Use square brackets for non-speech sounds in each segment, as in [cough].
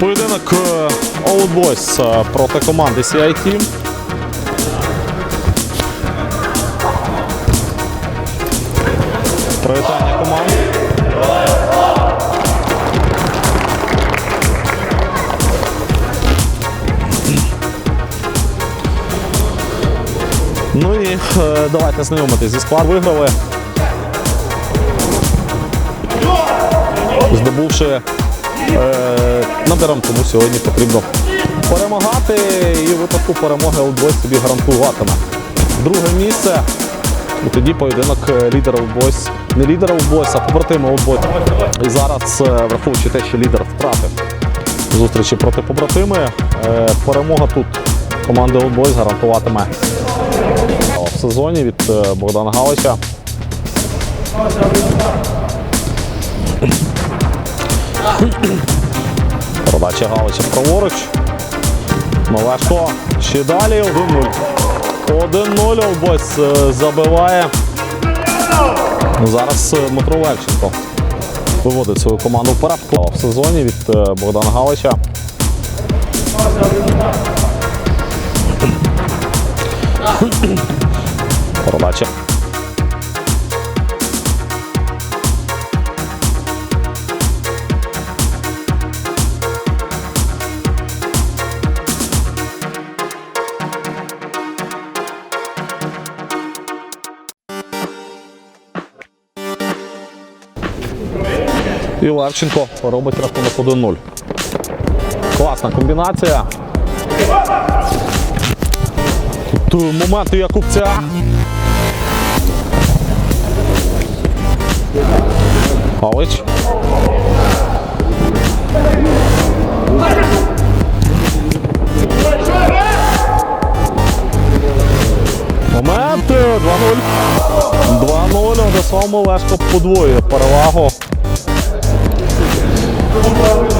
Поєдинок е, Old Boys е, проти команди CI. Привітання команд. Ну і е, давайте знайомитись зі склад виграли. Здобувши е, наберем, тому сьогодні потрібно перемагати і в випадку перемоги Олдбой собі гарантуватиме. Друге місце. І тоді поєдинок е, лідер Олдбойс. Не лідер Олдбойс, а побратими Олдбойс. І зараз, е, враховуючи те, що лідер втратив зустрічі проти побратими, перемога тут команди Олдбойс гарантуватиме в сезоні від Богдана Галича. Передача Галича праворуч. Малешко ще далі 1-0. 1-0 Олбойс е, забиває. Зараз е, Дмитро Левченко виводить свою команду вперед в сезоні від е, Богдана Галича. І Левченко робить рахунок 1-0. Класна комбінація. Тут моменти Якубця. Галич. Момент 2-0. 2-0. Владислав Мелешко подвоює перевагу. Галич.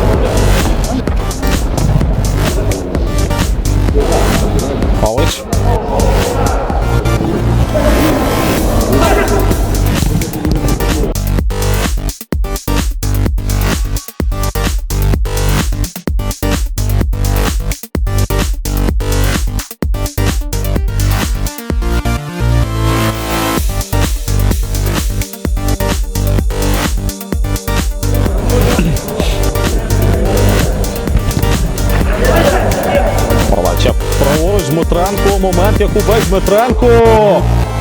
Момент Якубець Дмитренко.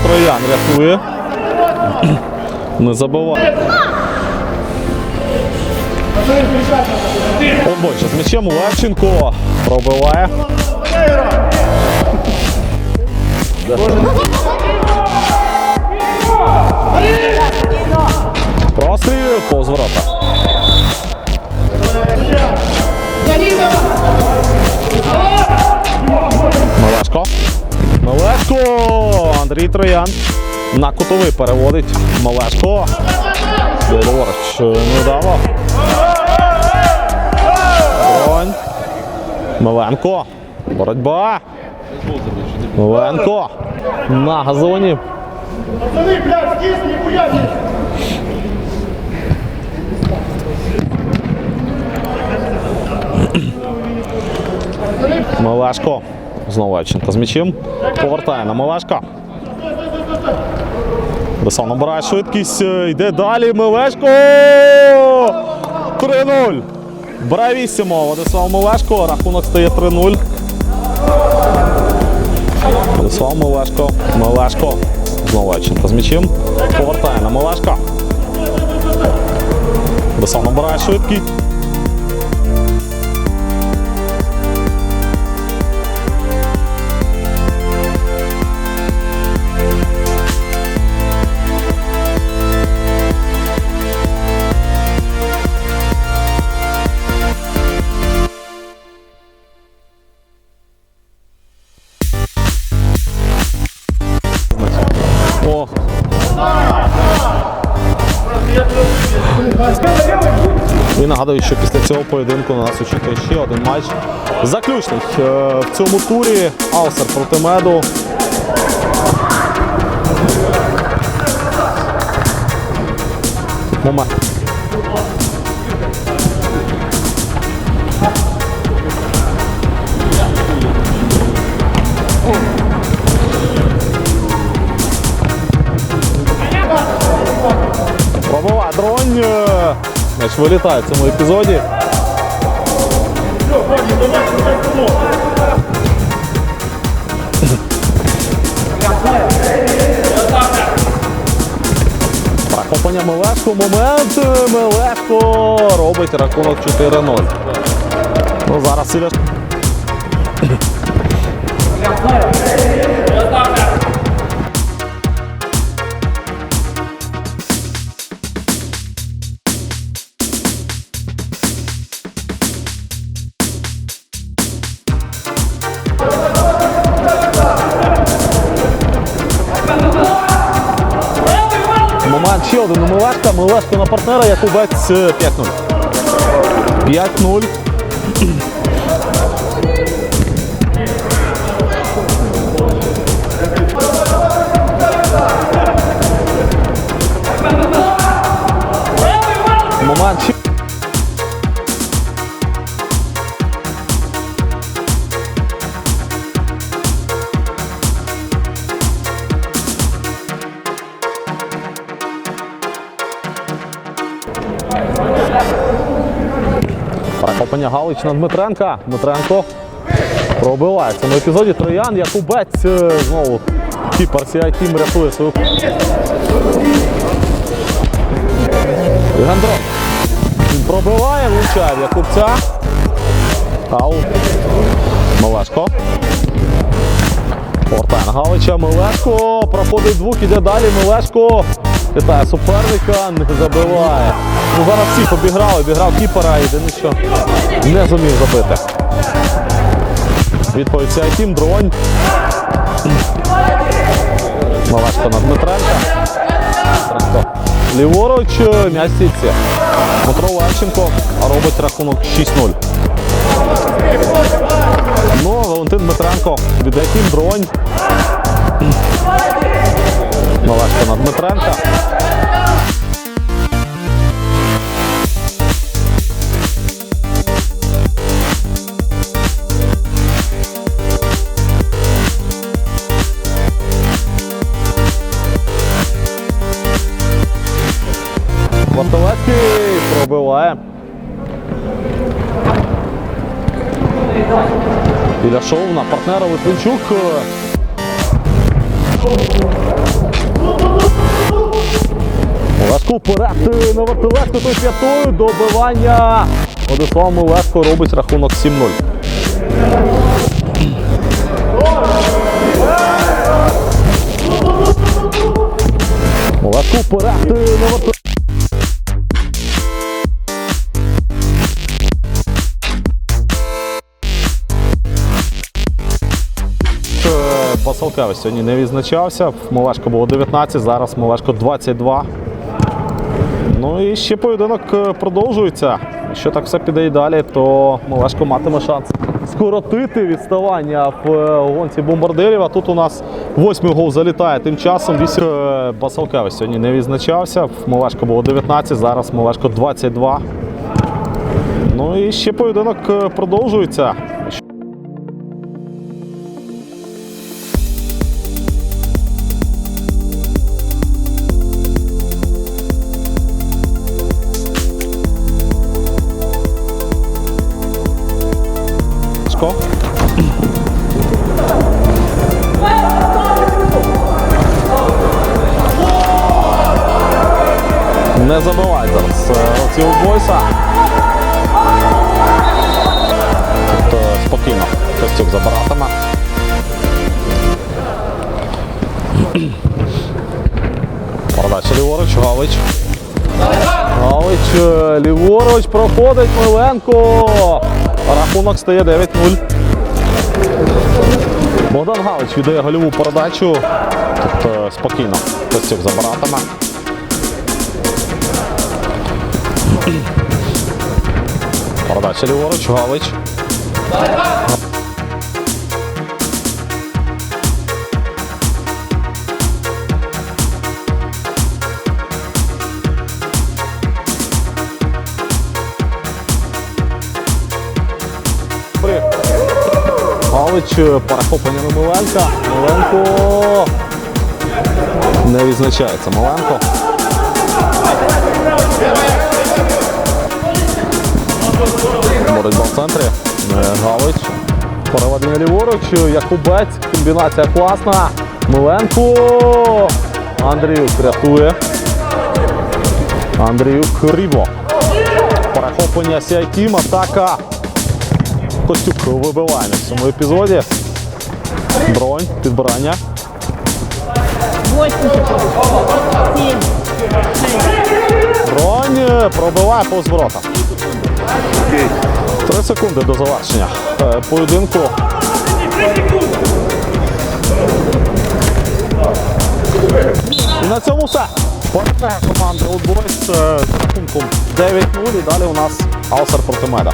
Троян рятує. [clears throat] Не забиває. Обоче з м'ячем Левченко пробиває. Простріл повз ворота. Мелешко! Андрій Троян. На кутовий переводить. Мелешко. Ліворуч недавно. Бронь. Меленко. Боротьба. Меленко. На газоні. Пацаны, блядь, здесь нихуя нет! Знову Левченко з м'ячем. Повертає на Мелешка. Десав набирає швидкість. е, Йде далі. Мелешко. 3-0. Бравісімо. Владислав Мелешко. Рахунок стає 3-0. Владислав Мелешко. Мелешко. Знову з м'ячем. Повертає на Мелешка. Десав набирає швидкість. Нагадую, що після цього поєдинку на нас очікує ще один матч. Заключний е, в цьому турі Аусер проти меду. Момент. Пробиває дронь. М'яч вилітає в цьому епізоді. Захоплення Мелешко. Момент. Мелешко робить рахунок 4-0. Ну, зараз Сіля. Ще один у Мелешка. Мелешко на партнера, Якубець е, 5-0. 5-0. Момент ще. Галич на Дмитренка. Дмитренко пробиває в цьому епізоді. Троян Якубець е, знову кіпер Team рятує свою. Єгандро. Він пробиває, влучає в Якубця. Аут. Мелешко. Повертає на Галича. Мелешко проходить двох, іде далі. Мелешко хитає суперника, не забиває. Ну, зараз всіх обіграв, обіграв кіпера, єдине, що не зумів забити. Відповідь цей тім, дронь. Мелешко на Дмитренка. Ліворуч, е, м'яч сітці. Дмитро Левченко робить рахунок 6-0. Ну, Валентин Дмитренко віддає тім бронь. Малешко на Дмитренка. Вартовецький пробиває. Біля шоу на партнера Литвинчук. На вартовецьку, той п'ятою добивання. Владислав Милешко робить рахунок 7-0. Лешко вперед. Е, Басалкевич сьогодні не відзначався. Малешко було 19, зараз Малешко 22. Ну і ще поєдинок е, продовжується. Якщо так все піде і далі, то Малешко матиме шанс скоротити відставання в е, гонці бомбардирів. А тут у нас восьмий гол залітає. Тим часом вісім Е, Басалкевич сьогодні не відзначався. Малешко було 19, зараз Малешко 22. Ну і ще поєдинок продовжується. Не забивають зараз оці бойса. Тут е, спокійно Костюк забиратиме. Передача ліворуч, Галич. Галич е, ліворуч проходить Миленко. Рахунок стає 9-0. Богдан Галич віддає гольову передачу. Тут е, спокійно Костюк забиратиме. Передача ліворуч, Галич. Галич, перехоплення на Миленка. Миленко не відзначається Миленко. Боротьба в центрі. Е, Галич. Переведення ліворуч. Якубець. Комбінація класна. Миленко. Андріюк рятує. Андріюк Рібо. Перехоплення Сіайтім. Атака. Костюк вибиває в цьому епізоді. Бронь, підбирання. 8, 7, 6. Бронь пробиває повз ворота. Три секунди до завершення е, поєдинку. І на цьому все. Перемога команди е, з рахунком 9-0. І далі у нас Алсер проти Меда.